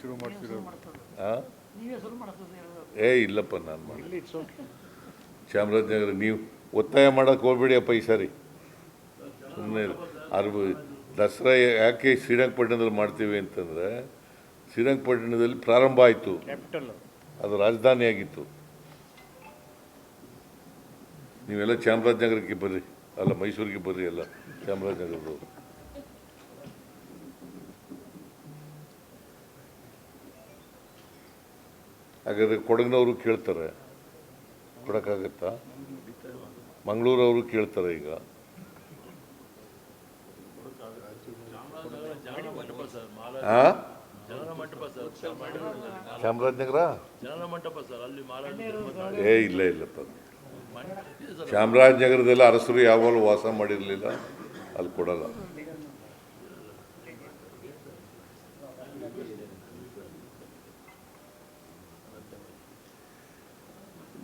ಶುರು ಮಾಡ್ತಿರೋದು ಆ? ಏ ಇಲ್ಲಪ್ಪ ನಾನು ಮಾಡಿ ಇಟ್ಸ್. ಓಕೆ ಚಾಮರಾಜನಗರ ನೀವು ಒತ್ತಾಯ ಮಾಡೋಕೆ ಹೋಗ್ಬೇಡಿಯಪ್ಪ ಈ ಸಾರಿ. ಸುಮ್ಮನೆ ಅರ್ಬ ದಸರಾ ಯಾಕೆ ಶ್ರೀರಂಗಪಟ್ಟಣದಲ್ಲಿ ಮಾಡ್ತೀವಿ ಅಂತಂದರೆ ಶ್ರೀರಂಗಪಟ್ಟಣದಲ್ಲಿ ಪ್ರಾರಂಭ ಆಯಿತು. ಕ್ಯಾಪಿಟಲ್. ಅದು ರಾಜಧಾನಿ ಆಗಿತ್ತು ನೀವೆಲ್ಲ ಚಾಮರಾಜನಗರಕ್ಕೆ ಬರ್ರಿ. ಅಲ್ಲ ಮೈಸೂರಿಗೆ ಬರ್ರಿ ಎಲ್ಲ ಚಾಮರಾಜನಗರದವರು. ಹಾಗಾದ್ರೆ ಕೊಡಗಿನವರು ಕೇಳ್ತಾರೆ. ಕೊಡೋಕ್ಕಾಗತ್ತಾ? ಮಂಗಳೂರವರು ಕೇಳ್ತಾರೆ ಈಗ. ಚಾಮರಾಜನಗರ? ಏ, ಇಲ್ಲ ಇಲ್ಲಪ್ಪ ಚಾಮರಾಜನಗರದಲ್ಲಿ ಅರಸರು ಯಾವಾಗಲೂ ವಾಸ ಮಾಡಿರಲಿಲ್ಲ. ಅಲ್ಲಿ ಕೊಡಲ್ಲ.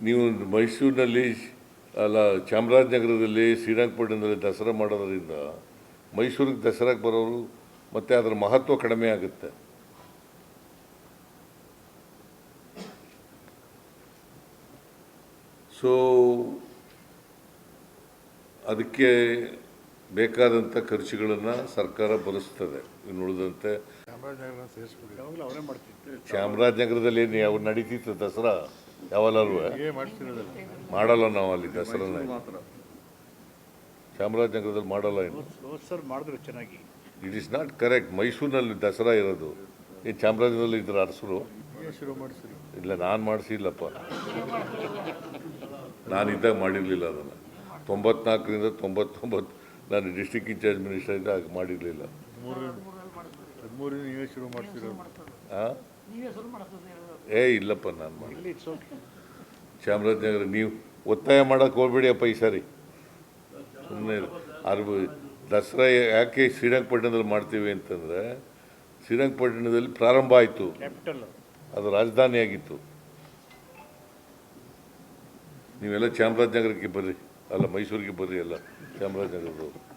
ನೀವು ಮೈಸೂರಿನಲ್ಲಿ ಅಲ್ಲ ಚಾಮರಾಜನಗರದಲ್ಲಿ ಶ್ರೀರಂಗಪಟ್ಟಣದಲ್ಲಿ ದಸರಾ ಮಾಡೋದರಿಂದ ಮೈಸೂರಿಗೆ ದಸರಾಗೆ ಬರೋರು ಮತ್ತು ಅದರ ಮಹತ್ವ ಕಡಿಮೆ ಆಗುತ್ತೆ. ಸೊ ಅದಕ್ಕೆ ಬೇಕಾದಂಥ ಖರ್ಚುಗಳನ್ನು ಸರ್ಕಾರ ಭರಿಸ್ತದೆ. ಇನ್ನು ಉಳಿದಂತೆ ಚಾಮರಾಜನಗರ ಚಾಮರಾಜನಗರದಲ್ಲಿ ಏನು ಯಾವ ನಡೀತಿತ್ತು ದಸರಾ? ಯಾವಲ್ಲೂ ಮಾಡಲ್ಲ ನಾವು ಅಲ್ಲಿ ದಸರಾನ. ಚಾಮರಾಜನಗರದಲ್ಲಿ ಮಾಡಲ್ಲ ಇನ್ನು. ಸರ್ ಮಾಡಿದ್ರು ಚೆನ್ನಾಗಿ. ಇಟ್ ಈಸ್ ನಾಟ್ ಕರೆಕ್ಟ್ ಮೈಸೂರಿನಲ್ಲಿ ದಸರಾ ಇರೋದು. ಈ ಚಾಮರಾಜನಗರದಲ್ಲಿ ಇದ್ರ ಅರಸರು ಇಲ್ಲ ನಾನು ಮಾಡಿಸಿಲ್ಲಪ್ಪ. ನಾನಿದ್ದಾಗ ಮಾಡಿರಲಿಲ್ಲ ಅದನ್ನು. ತೊಂಬತ್ನಾಲ್ಕರಿಂದ ತೊಂಬತ್ತೊಂಬತ್ತು ನಾನು ಡಿಸ್ಟಿಕ್ ಇನ್ಚಾರ್ಜ್ ಮಿನಿಸ್ಟರ್ ಇದ್ದಾಗ ಮಾಡಿರಲಿಲ್ಲ. ಹದಿಮೂರಿಂದ ನೀವೇ ಶುರು ಮಾಡ್ತಿರೋದು ಏ ಇಲ್ಲಪ್ಪ ನಾನು ಮಾಡಿ ಚಾಮರಾಜನಗರ ನೀವು ಒತ್ತಾಯ ಮಾಡೋಕೆ ಹೋಗ್ಬೇಡಿಯಪ್ಪ ಈ ಸಾರಿ. ಸುಮ್ಮನೆ ಅರ್ಬ ದಸರಾ ಯಾಕೆ ಶ್ರೀರಂಗಪಟ್ಟಣದಲ್ಲಿ ಮಾಡ್ತೀವಿ ಅಂತಂದರೆ ಶ್ರೀರಂಗಪಟ್ಟಣದಲ್ಲಿ ಪ್ರಾರಂಭ ಆಯಿತು. ಅದು ರಾಜಧಾನಿಯಾಗಿತ್ತು. ನೀವೆಲ್ಲ ಚಾಮರಾಜನಗರಕ್ಕೆ ಬರ್ರಿ. ಅಲ್ಲ ಮೈಸೂರಿಗೆ ಬರ್ರಿ ಎಲ್ಲ ಚಾಮರಾಜನಗರದವರು.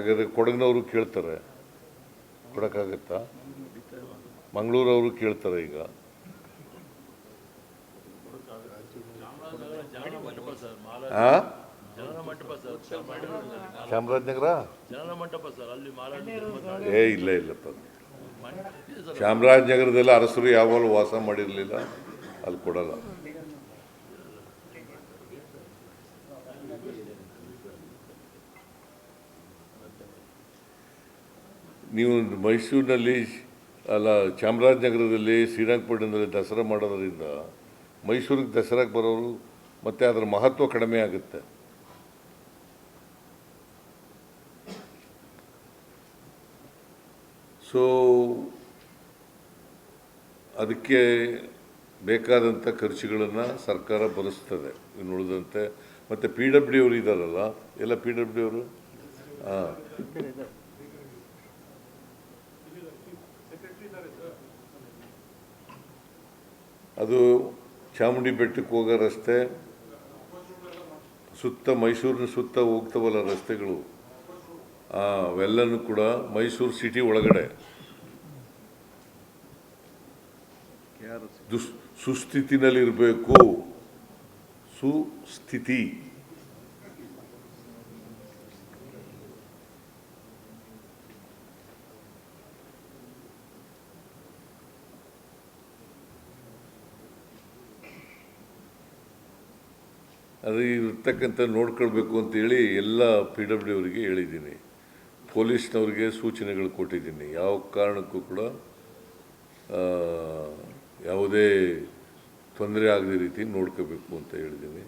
ಹಾಗಾದ್ರೆ ಕೊಡಗಿನವರು ಕೇಳ್ತಾರೆ. ಕೊಡೋಕ್ಕಾಗತ್ತಾ? ಮಂಗಳೂರವರು ಕೇಳ್ತಾರೆ ಈಗ. ಚಾಮರಾಜನಗರ? ಏ, ಇಲ್ಲ ಇಲ್ಲಪ್ಪ ಚಾಮರಾಜನಗರದಲ್ಲಿ ಅರಸರು ಯಾವಾಗಲೂ ವಾಸ ಮಾಡಿರಲಿಲ್ಲ. ಅಲ್ಲಿ ಕೊಡಲ್ಲ. ನೀವು ಮೈಸೂರಿನಲ್ಲಿ ಅಲ್ಲ, ಚಾಮರಾಜನಗರದಲ್ಲಿ ಶ್ರೀರಂಗಪಟ್ಟಣದಲ್ಲಿ ದಸರಾ ಮಾಡೋದರಿಂದ ಮೈಸೂರಿಗೆ ದಸರಾಗೆ ಬರೋರು ಮತ್ತು ಅದರ ಮಹತ್ವ ಕಡಿಮೆ ಆಗುತ್ತೆ. ಸೊ ಅದಕ್ಕೆ ಬೇಕಾದಂಥ ಖರ್ಚುಗಳನ್ನು ಸರ್ಕಾರ ಭರಿಸ್ತದೆ. ಇನ್ನು ಉಳಿದಂತೆ ಮತ್ತು ಪಿ ಡಬ್ಲ್ಯೂ ಅವರು ಇದ್ದಾರಲ್ಲ? ಎಲ್ಲ ಪಿ ಡಬ್ಲ್ಯೂ ಅವರು? ಹಾಂ. ಅದು ಚಾಮುಂಡಿ ಬೆಟ್ಟಕ್ಕೆ ಹೋಗೋ ರಸ್ತೆ ಸುತ್ತ ಮೈಸೂರಿನ ಸುತ್ತ ಹೋಗ್ತವಲ್ಲ ರಸ್ತೆಗಳು. ಆ, ಅವೆಲ್ಲನೂ ಕೂಡ ಮೈಸೂರು ಸಿಟಿ ಒಳಗಡೆ. ದುಸ್ ಸುಸ್ಥಿತಿನಲ್ಲಿರಬೇಕು. ಸುಸ್ಥಿತಿ. ಅದು ಇರ್ತಕ್ಕಂಥ ನೋಡ್ಕೊಳ್ಬೇಕು ಅಂತೇಳಿ ಎಲ್ಲ ಪಿ ಡಬ್ಲ್ಯೂ ಅವರಿಗೆ ಹೇಳಿದ್ದೀನಿ. ಪೊಲೀಸ್ನವ್ರಿಗೆ ಸೂಚನೆಗಳು ಕೊಟ್ಟಿದ್ದೀನಿ. ಯಾವ ಕಾರಣಕ್ಕೂ ಕೂಡ ಯಾವುದೇ ತೊಂದರೆ ಆಗದ ರೀತಿ ನೋಡ್ಕೋಬೇಕು ಅಂತ ಹೇಳಿದ್ದೀನಿ.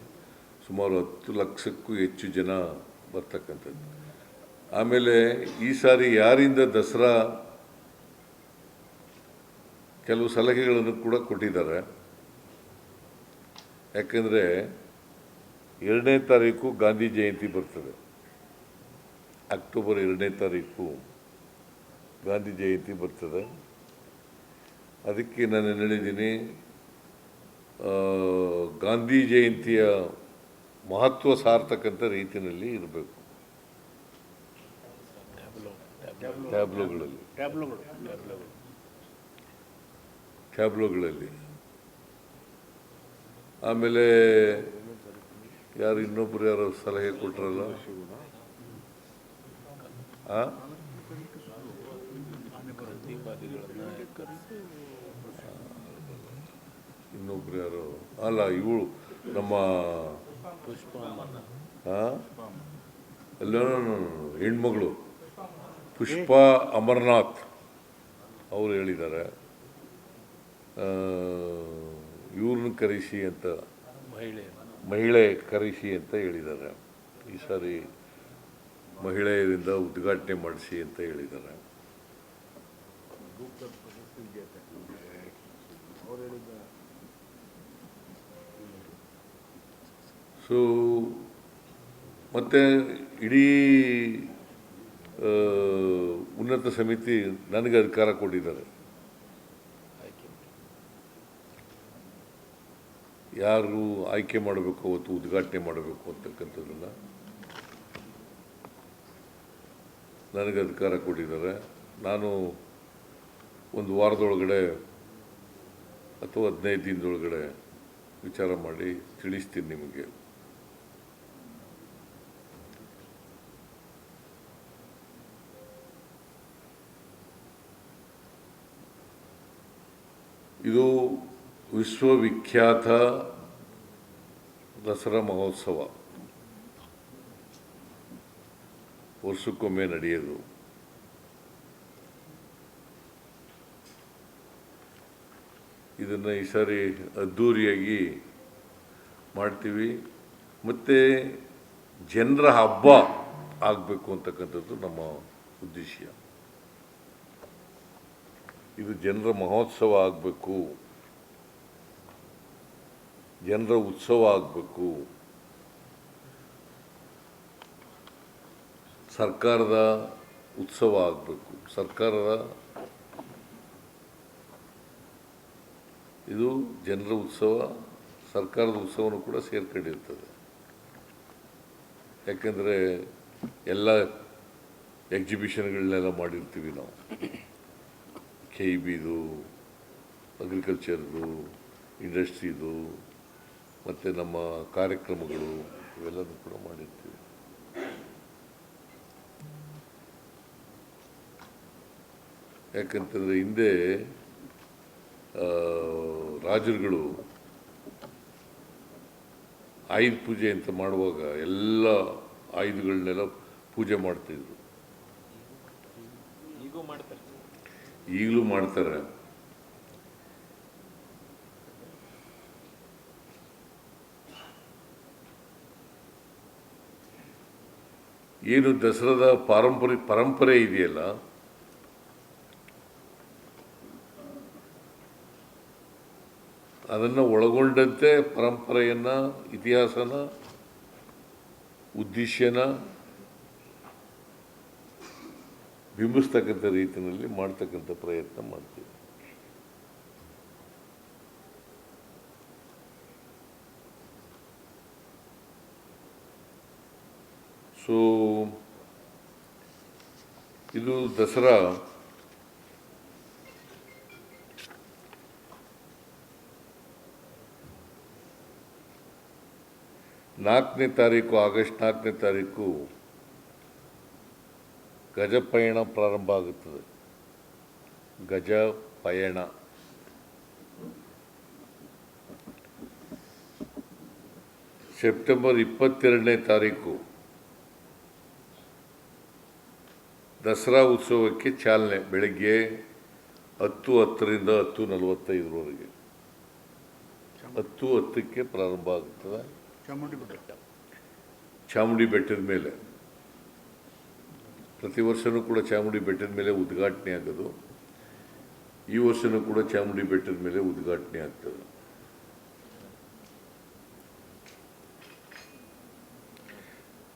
ಸುಮಾರು ಹತ್ತು ಲಕ್ಷಕ್ಕೂ ಹೆಚ್ಚು ಜನ ಬರ್ತಕ್ಕಂಥದ್ದು. ಆಮೇಲೆ ಈ ಸಾರಿ ಯಾರಿಂದ ದಸರಾ ಕೆಲವು ಸಲಹೆಗಳನ್ನು ಕೂಡ ಕೊಟ್ಟಿದ್ದಾರೆ. ಯಾಕೆಂದರೆ ಎರಡನೇ ತಾರೀಕು ಗಾಂಧಿ ಜಯಂತಿ ಬರ್ತದೆ. ಅಕ್ಟೋಬರ್ ಎರಡನೇ ತಾರೀಕು ಗಾಂಧಿ ಜಯಂತಿ ಬರ್ತದೆ. ಅದಕ್ಕೆ ನಾನು ಹೇಳಿದ್ದೀನಿ ಗಾಂಧಿ ಜಯಂತಿಯ ಮಹತ್ವ ಸಾರ್ತಕ್ಕಂಥ ರೀತಿಯಲ್ಲಿ ಇರಬೇಕು. ಟ್ಯಾಬ್ಲೋಗಳಲ್ಲಿ. ಟ್ಯಾಬ್ಲೋಗಳು ಟ್ಯಾಬ್ಲೋಗಳು ಟ್ಯಾಬ್ಲೋಗಳಲ್ಲಿ. ಆಮೇಲೆ ಯಾರು ಇನ್ನೊಬ್ರು ಯಾರು ಸಲಹೆ ಕೊಟ್ರಲ್ಲ? ಇನ್ನೊಬ್ರು ಯಾರು? ಅಲ್ಲ, ಇವಳು ನಮ್ಮ? ಅಲ್ಲ ಹೆಣ್ಮಗಳು ಪುಷ್ಪಾ ಅಮರನಾಥ್ ಅವರು ಹೇಳಿದ್ದಾರೆ. ಇವ್ರನ್ನ ಕರೆಸಿ ಅಂತ. ಮಹಿಳೆ ಮಹಿಳೆ ಕರೆಸಿ ಅಂತ ಹೇಳಿದ್ದಾರೆ. ಈ ಸಾರಿ ಮಹಿಳೆಯರಿಂದ ಉದ್ಘಾಟನೆ ಮಾಡಿಸಿ ಅಂತ ಹೇಳಿದ್ದಾರೆ. ಸೊ ಮತ್ತು ಇಡೀ ಉನ್ನತ ಸಮಿತಿ ನನಗೆ ಅಧಿಕಾರ ಕೊಟ್ಟಿದ್ದಾರೆ. ಯಾರು ಆಯ್ಕೆ ಮಾಡಬೇಕು ಅವತ್ತು ಉದ್ಘಾಟನೆ ಮಾಡಬೇಕು ಅಂತಕ್ಕಂಥದ್ದನ್ನು ನನಗೆ ಅಧಿಕಾರ ಕೊಟ್ಟಿದ್ದಾರೆ. ನಾನು ಒಂದು ವಾರದೊಳಗಡೆ ಅಥವಾ ಹದಿನೈದು ದಿನದೊಳಗಡೆ ವಿಚಾರ ಮಾಡಿ ತಿಳಿಸ್ತೀನಿ ನಿಮಗೆ. ಇದು ವಿಶ್ವವಿಖ್ಯಾತ ದಸರಾ ಮಹೋತ್ಸವ. ವರ್ಷಕ್ಕೊಮ್ಮೆ ನಡೆಯೋದು. ಇದನ್ನು ಈ ಸಾರಿ ಅದ್ಧೂರಿಯಾಗಿ ಮಾಡ್ತೀವಿ. ಮತ್ತು ಜನರ ಹಬ್ಬ ಆಗಬೇಕು ಅಂತಕ್ಕಂಥದ್ದು ನಮ್ಮ ಉದ್ದೇಶ. ಇದು ಜನರ ಮಹೋತ್ಸವ ಆಗಬೇಕು. ಜನರ ಉತ್ಸವ ಆಗಬೇಕು. ಸರ್ಕಾರದ ಉತ್ಸವ ಆಗಬೇಕು. ಸರ್ಕಾರದ ಇದು ಜನರ ಉತ್ಸವ, ಸರ್ಕಾರದ ಉತ್ಸವನೂ ಕೂಡ ಸೇರ್ಕೊಂಡಿರ್ತದೆ. ಯಾಕೆಂದರೆ ಎಲ್ಲ ಎಕ್ಸಿಬಿಷನ್ಗಳನ್ನೆಲ್ಲ ಮಾಡಿರ್ತೀವಿ ನಾವು. ಕೆ ಇ ಬಿದು ಅಗ್ರಿಕಲ್ಚರ್ದು ಇಂಡಸ್ಟ್ರಿದು ಮತ್ತು ನಮ್ಮ ಕಾರ್ಯಕ್ರಮಗಳು ಇವೆಲ್ಲನೂ ಕೂಡ ಮಾಡಿರ್ತೀವಿ. ಯಾಕಂತಂದರೆ ಹಿಂದೆ ರಾಜರುಗಳು ಆಯುಧ ಪೂಜೆ ಅಂತ ಮಾಡುವಾಗ ಎಲ್ಲ ಆಯುಧಗಳನ್ನೆಲ್ಲ ಪೂಜೆ ಮಾಡ್ತಿದ್ರು. ಈಗಲೂ ಮಾಡ್ತಾರೆ. ಏನು ದಸರಾದ ಪಾರಂಪರಿ ಪರಂಪರೆ ಇದೆಯಲ್ಲ? ಅದನ್ನು ಒಳಗೊಂಡಂತೆ ಪರಂಪರೆಯನ್ನ, ಇತಿಹಾಸನ, ಉದ್ದೇಶನ ಬಿಂಬಿಸ್ತಕ್ಕಂಥ ರೀತಿಯಲ್ಲಿ ಮಾಡ್ತಕ್ಕಂಥ ಪ್ರಯತ್ನ ಮಾಡ್ತೀವಿ. ಸೊ ಇದು ದಸರಾ. ನಾಲ್ಕನೇ ತಾರೀಕು, ಆಗಸ್ಟ್ ನಾಲ್ಕನೇ ತಾರೀಕು ಗಜ ಪಯಣ ಪ್ರಾರಂಭ ಆಗುತ್ತದೆ. ಗಜ ಪಯಣ. ಸೆಪ್ಟೆಂಬರ್ ಇಪ್ಪತ್ತೆರಡನೇ ತಾರೀಕು. ದಸರಾ ಉತ್ಸವಕ್ಕೆ ಚಾಲನೆ ಬೆಳಗ್ಗೆ ಹತ್ತು ಹತ್ತರಿಂದ ಹತ್ತು ನಲವತ್ತೈದರವರೆಗೆ. ಹತ್ತು ಹತ್ತಕ್ಕೆ ಪ್ರಾರಂಭ ಆಗ್ತದೆ. ಚಾಮುಂಡಿ ಬೆಟ್ಟ. ಚಾಮುಂಡಿ ಬೆಟ್ಟದ ಮೇಲೆ. ಪ್ರತಿ ವರ್ಷವೂ ಕೂಡ ಚಾಮುಂಡಿ ಬೆಟ್ಟದ ಮೇಲೆ ಉದ್ಘಾಟನೆ ಆಗೋದು. ಈ ವರ್ಷನೂ ಕೂಡ ಚಾಮುಂಡಿ ಬೆಟ್ಟದ ಮೇಲೆ ಉದ್ಘಾಟನೆ ಆಗ್ತದೆ.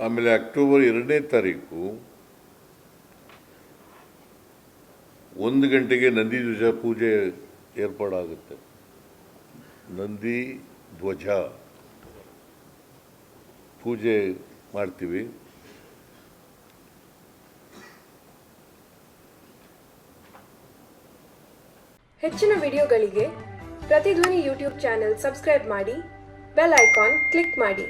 ಆಮೇಲೆ ಅಕ್ಟೋಬರ್ ಎರಡನೇ ತಾರೀಕು ಒಂದು ಗಂಟೆಗೆ ನಂದಿ ಧ್ವಜ ಪೂಜೆ ಏರ್ಪಾಡಾಗುತ್ತೆ. ನಂದಿ ಧ್ವಜ ಪೂಜೆ ಮಾಡ್ತೀವಿ. ಹೆಚ್ಚಿನ ವಿಡಿಯೋಗಳಿಗೆ ಪ್ರತಿಧ್ವನಿ ಯೂಟ್ಯೂಬ್ ಚಾನೆಲ್ ಸಬ್ಸ್ಕ್ರೈಬ್ ಮಾಡಿ, ಬೆಲ್ ಐಕಾನ್ ಕ್ಲಿಕ್ ಮಾಡಿ.